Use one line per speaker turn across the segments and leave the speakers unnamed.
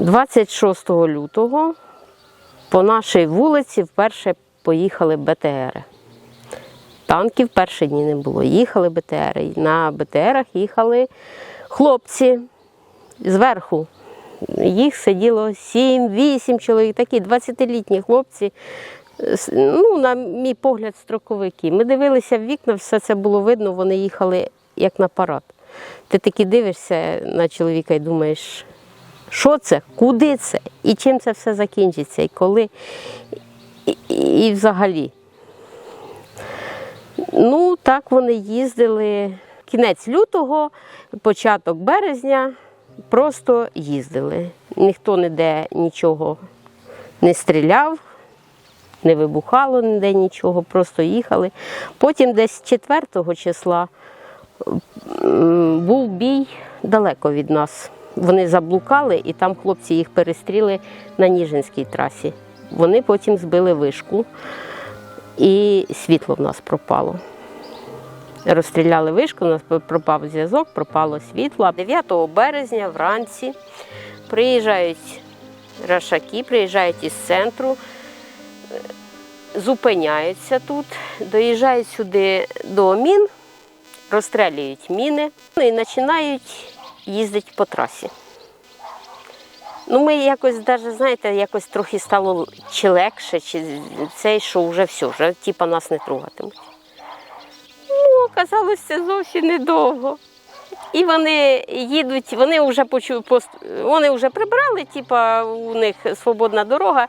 26 лютого по нашій вулиці вперше поїхали БТРи. Танків перші дні не було. Їхали БТРи. На БТРах їхали хлопці зверху. Їх сиділо 7-8 чоловік, такі 20-літні хлопці. Ну, на мій погляд, строковики. Ми дивилися в вікна, все це було видно, вони їхали як на парад. Ти таки дивишся на чоловіка і думаєш, що це, куди це, і чим це все закінчиться, і коли, і, і, і взагалі. Ну, так вони їздили. Кінець лютого, початок березня, просто їздили. Ніхто ніде нічого не стріляв, не вибухало ніде нічого, просто їхали. Потім десь 4 числа був бій далеко від нас. Вони заблукали, і там хлопці їх перестріли на Ніжинській трасі. Вони потім збили вишку, і світло в нас пропало. Розстріляли вишку, у нас пропав зв'язок, пропало світло. 9 березня вранці приїжджають рашаки, приїжджають із центру, е, зупиняються тут, доїжджають сюди до мін, розстрілюють міни ну, і починають їздити по трасі. Ну, ми якось навіть, знаєте, якось трохи стало чи легше, чи цей, що вже все, вже типа нас не трогатимуть. Ну, оказалося це зовсім недовго. І вони їдуть, вони вже почу, вони вже прибрали, типа у них свободна дорога,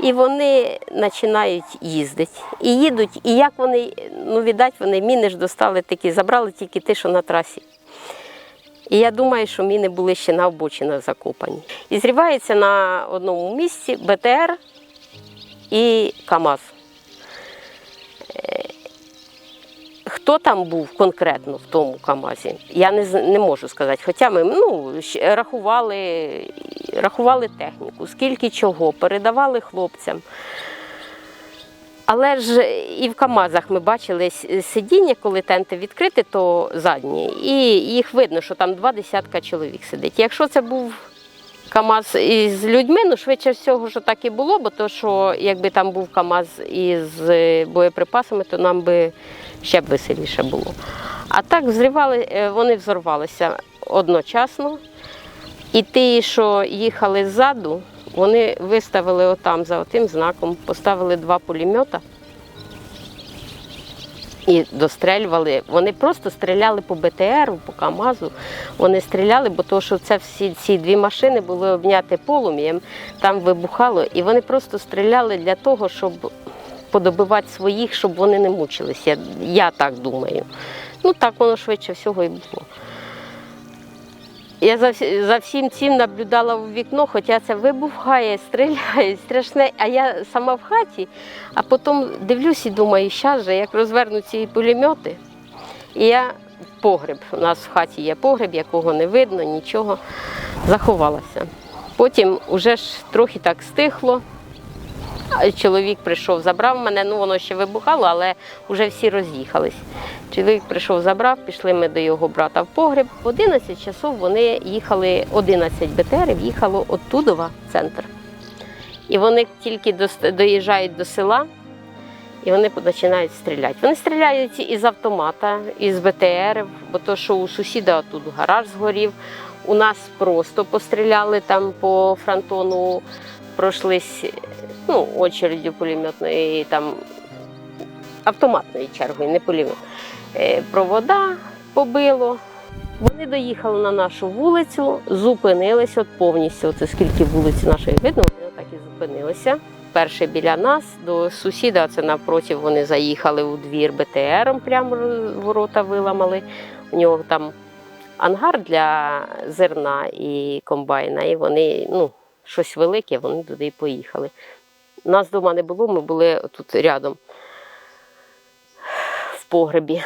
і вони починають їздити. І їдуть, і як вони, ну, віддать, вони міни ж достали такі, забрали тільки ті, що на трасі. І я думаю, що міни були ще на обочинах закопані. І зрівається на одному місці БТР і КАМАЗ. Е, Хто там був конкретно в тому КАМАЗі, я не, не можу сказати. Хоча ми ну, рахували, рахували техніку, скільки чого, передавали хлопцям. Але ж і в КАМАЗах ми бачили сидіння, коли тенти відкриті, то задні. І їх видно, що там два десятка чоловік сидить. Якщо це був КАМАЗ із людьми, ну швидше всього, що так і було, бо то, що якби там був КАМАЗ із е, боєприпасами, то нам би ще б веселіше було. А так взривали, е, вони взорвалися одночасно. І ті, що їхали ззаду, вони виставили отам за отим знаком, поставили два пулемета і дострелювали. Вони просто стріляли по БТРу, по КАМАЗу. Вони стріляли, бо то, що це всі ці дві машини були обняті полум'ям, там вибухало, і вони просто стріляли для того, щоб подобивати своїх, щоб вони не мучилися. Я, так думаю. Ну так воно швидше всього і було. Я за, за всім цим наблюдала в вікно, хоча це вибухає, стріляє, страшне. А я сама в хаті, а потім дивлюсь і думаю, зараз же, як розвернуть ці пулемети. І я погреб. У нас в хаті є погреб, якого не видно, нічого. Заховалася. Потім уже ж трохи так стихло. Чоловік прийшов, забрав мене, ну воно ще вибухало, але вже всі роз'їхались. Чоловік прийшов, забрав, пішли ми до його брата в погреб. В 11 часов вони їхали, 11 БТРів їхало оттудова в центр. І вони тільки доїжджають до села, і вони починають стріляти. Вони стріляють із автомата, із БТРів, бо то, що у сусіда тут гараж згорів. У нас просто постріляли там по фронтону, пройшлись ну, очередю пулеметної, там автоматною чергою, не пулемет. Е, Провода побило. Вони доїхали на нашу вулицю, зупинилися от повністю. Це скільки вулиць нашої видно, вони так і зупинилися. Перше біля нас, до сусіда, це навпроти вони заїхали у двір БТРом, прямо ворота виламали. У нього там ангар для зерна і комбайна, і вони ну, щось велике, вони туди і поїхали. Нас вдома не було, ми були тут рядом в погребі.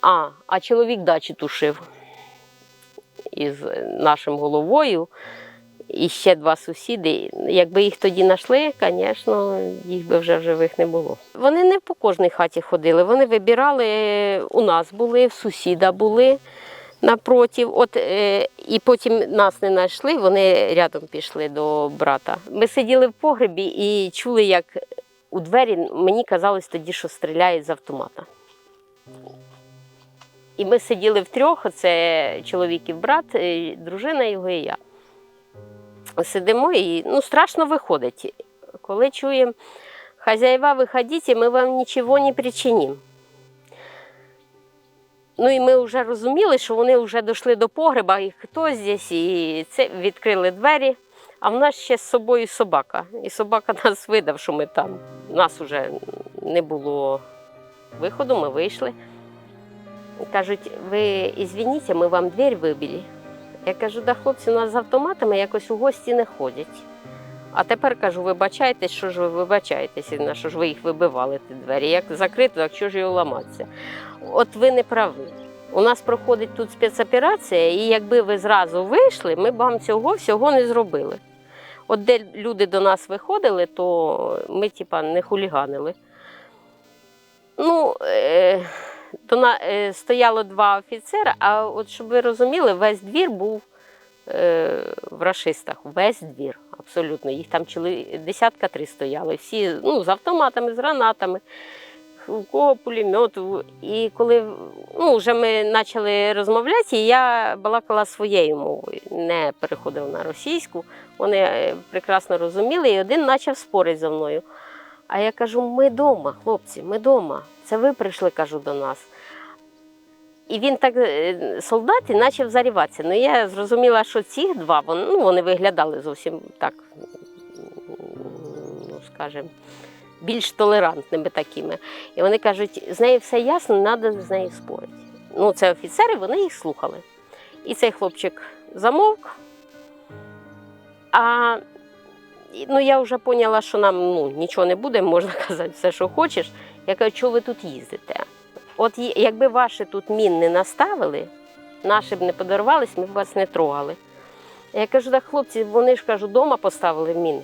А, а чоловік дачі тушив із нашим головою. І ще два сусіди. Якби їх тоді знайшли, звісно, їх би вже в живих не було. Вони не по кожній хаті ходили, вони вибирали, у нас були, в сусіда були. Напротив. От, е, і потім нас не знайшли, вони рядом пішли до брата. Ми сиділи в погребі і чули, як у двері мені казалось тоді, що стріляють з автомата. І ми сиділи втрьох, це чоловік і брат, е, дружина його і я. Сидимо і ну, страшно виходить. Коли чуємо, хазяїва, виходіть, ми вам нічого не причинимо. Ну і ми вже розуміли, що вони вже дійшли до погреба, і хто здесь, і це відкрили двері. А в нас ще з собою собака. І собака нас видав, що ми там. У нас вже не було виходу, ми вийшли. Кажуть, ви ізвініться, ми вам двері вибили. Я кажу, да хлопці, у нас з автоматами якось у гості не ходять. А тепер кажу, вибачайтесь, що ж ви вибачаєтесь, на що ж ви їх вибивали, ті двері. Як закрито, так що ж його ламатися? От ви не праві. У нас проходить тут спецоперація, і якби ви зразу вийшли, ми б вам цього всього не зробили. От де люди до нас виходили, то ми типа не хуліганили. Ну, е, то на, е, стояло два офіцера, а от щоб ви розуміли, весь двір був е, в рашистах. Весь двір, абсолютно. Їх там десятка три стояли. Всі ну, з автоматами, з гранатами, у кого пулемет. І коли ну, вже ми почали розмовляти, я балакала своєю мовою, не переходила на російську. Вони е, прекрасно розуміли, і один почав спорити зі мною. А я кажу: ми вдома, хлопці, ми вдома. Це ви прийшли, кажу, до нас. І він так, е, солдат, і почав заріватися. Ну я зрозуміла, що ці два, вони, ну, вони виглядали зовсім так, ну, скажімо, більш толерантними такими. І вони кажуть, з нею все ясно, треба з нею спорити. Ну, це офіцери, вони їх слухали. І цей хлопчик замовк. А ну, я вже поняла, що нам ну, нічого не буде, можна казати все, що хочеш. Я кажу, що ви тут їздите? От якби ваші тут мін не наставили, наші б не подарувались, ми б вас не трогали. Я кажу, так хлопці, вони ж кажу, вдома поставили міни.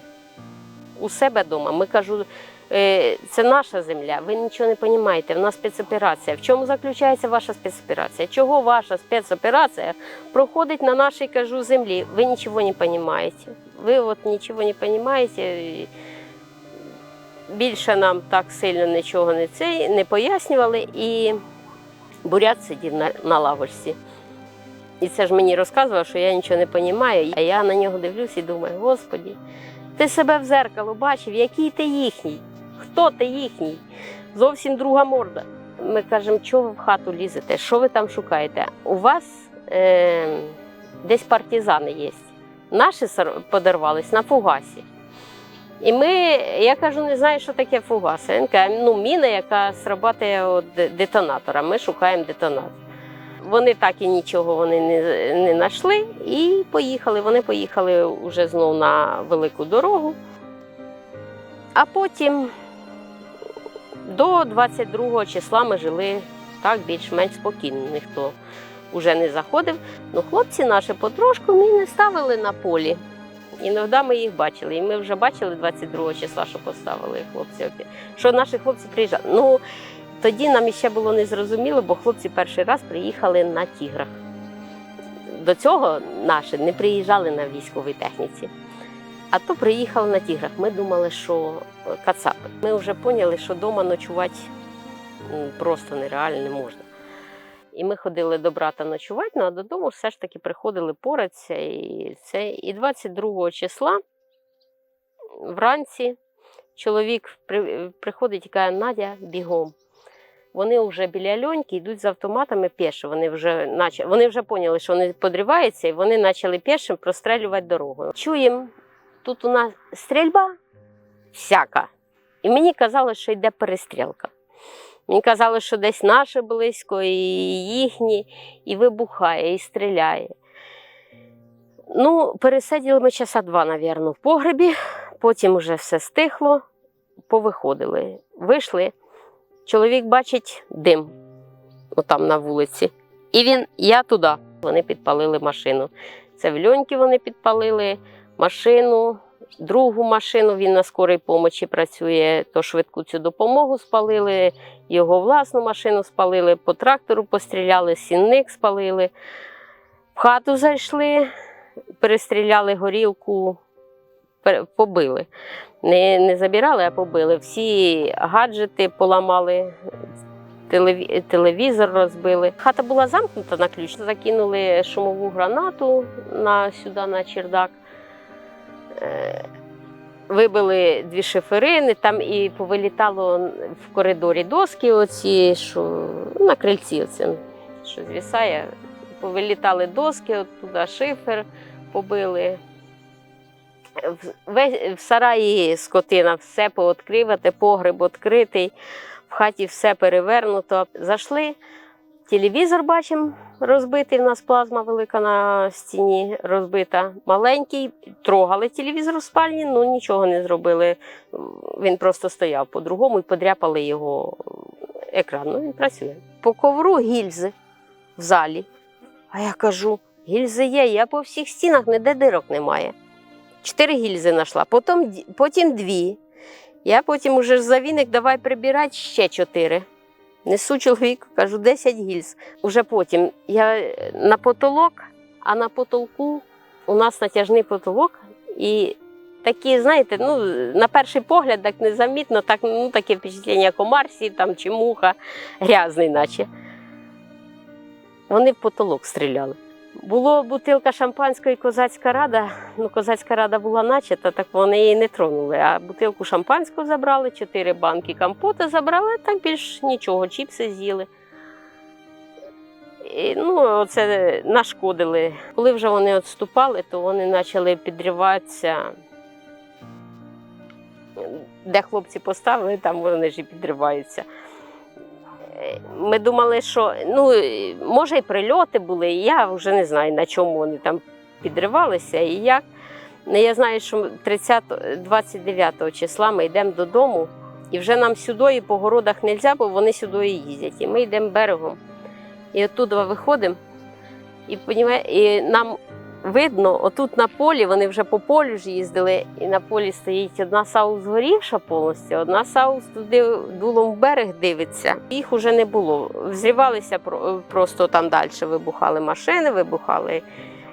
У себе вдома. Ми кажу, «Е, це наша земля, ви нічого не розумієте, в нас спецоперація. В чому заключається ваша спецоперація? Чого ваша спецоперація проходить на нашій кажу, землі? Ви нічого не розумієте. Ви от нічого не розумієте. Більше нам так сильно нічого не, це, не пояснювали. І бурят сидів на, на лавочці. І це ж мені розказував, що я нічого не розумію. А я на нього дивлюсь і думаю, Господі, ти себе в зеркало бачив, який ти їхній? Хто ти їхній? Зовсім друга морда. Ми кажемо, чого ви в хату лізете? Що ви там шукаєте? У вас е, десь партизани є. Наші подорвались на фугасі. І ми, я кажу, не знаю, що таке фугас. Він каже, ну, міна, яка срабатує детонатора. Ми шукаємо детонатор. Вони так і нічого вони не, не знайшли і поїхали. Вони поїхали вже знову на велику дорогу. А потім до 22 числа ми жили так більш-менш спокійно. Ніхто вже не заходив. Ну, хлопці наші потрошку міни ставили на полі. Іноді ми їх бачили. І ми вже бачили 22 числа, що поставили хлопці. Що наші хлопці приїжджали. Ну, тоді нам ще було незрозуміло, бо хлопці перший раз приїхали на тіграх. До цього наші не приїжджали на військовій техніці. А то приїхали на тіграх. Ми думали, що е, кацапи. Ми вже поняли, що вдома ночувати просто нереально не можна. І ми ходили до брата ночувати, ну а додому все ж таки приходили поратися. І, це, і 22 числа вранці чоловік при, приходить і каже, Надя, бігом. Вони вже біля льоньки йдуть з автоматами пішо. Вони вже наче, вони вже поняли, що вони подриваються, і вони почали пішим прострелювати дорогу. Чуємо, тут у нас стрільба всяка. І мені казали, що йде перестрілка. Мені казали, що десь наше близько, і їхні, і вибухає, і стріляє. Ну, пересиділи ми часа два, мабуть, в погребі, потім вже все стихло, повиходили. Вийшли, чоловік бачить дим отам на вулиці. І він, я туди. Вони підпалили машину. Це в льоньки вони підпалили машину, другу машину. Він на скорій помочі працює, то швидку цю допомогу спалили, його власну машину спалили, по трактору постріляли, сінник спалили. В хату зайшли, перестріляли горілку, побили. Не, не забирали, а побили. Всі гаджети поламали, телевізор розбили. Хата була замкнута на ключ. Закинули шумову гранату на, сюди на чердак. Е, Вибили дві шиферини, там і повилітало в коридорі доски, оці, що на крильці, оце, що звісає. Повилітали доски, от туди шифер побили. В, в сараї скотина все пооткривати, погреб відкритий, в хаті все перевернуто. Зайшли, телевізор бачимо розбитий. В нас плазма велика на стіні розбита. Маленький, трогали телевізор в спальні, ну нічого не зробили. Він просто стояв по-другому і подряпали його екран. Ну, він працює. По ковру гільзи в залі. А я кажу: гільзи є, я по всіх стінах ніде дирок немає. Чотири гільзи знайшла, потім, потім дві. Я потім уже за віник давай прибирати ще чотири. Несу чоловіку, кажу, 10 гільз. Уже потім я е, на потолок, а на потолку у нас натяжний потолок. І такі, знаєте, ну, на перший погляд так незамітно, так, ну, таке впечатлення як комарсі там, чи муха, грязний, наче. Вони в потолок стріляли. Було бутилка шампанської козацька рада. Ну, козацька рада була начата, так вони її не тронули. А бутилку шампанського забрали, чотири банки компота забрали, так більш нічого, чіпси з'їли. І, ну, це нашкодили. Коли вже вони відступали, то вони почали підриватися. Де хлопці поставили, там вони ж і підриваються. Ми думали, що ну, може і прильоти були, і я вже не знаю, на чому вони там підривалися і як. Ну, Я знаю, що 30, 29 числа ми йдемо додому, і вже нам сюди по городах не можна, бо вони сюди їздять. І ми йдемо берегом. І оттуда виходимо, і, і нам видно, отут на полі, вони вже по полю ж їздили, і на полі стоїть одна сау згорівша повністю, одна сау туди дулом в берег дивиться. Їх уже не було. Взрівалися про- просто там далі, вибухали машини, вибухали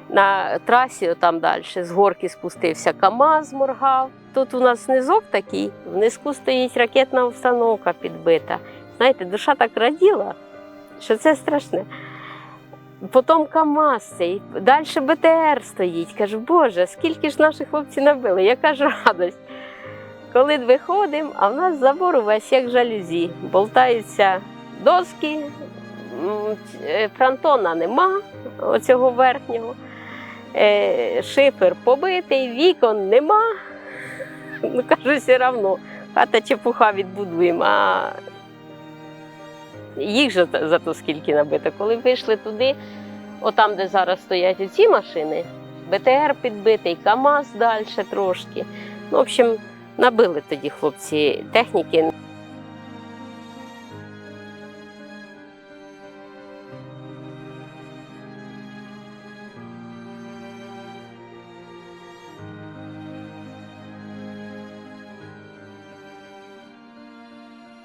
на трасі, там далі з горки спустився КАМАЗ, моргав. Тут у нас низок такий, в низку стоїть ракетна установка підбита. Знаєте, душа так раділа, що це страшне. Потім КАМАЗ цей, далі БТР стоїть. Кажу, Боже, скільки ж наші хлопці набили, яка ж радость. Коли виходимо, а в нас забор увесь як жалюзі. Болтаються доски, е, фронтона нема, оцього верхнього. Е, Шифер побитий, вікон нема. Ну, кажу, все одно, хата чепуха відбудуємо. А їх же за- зато скільки набито. Коли вийшли туди, отам, де зараз стоять оці машини, БТР підбитий, КАМАЗ далі трошки. Ну, в общем, набили тоді хлопці техніки.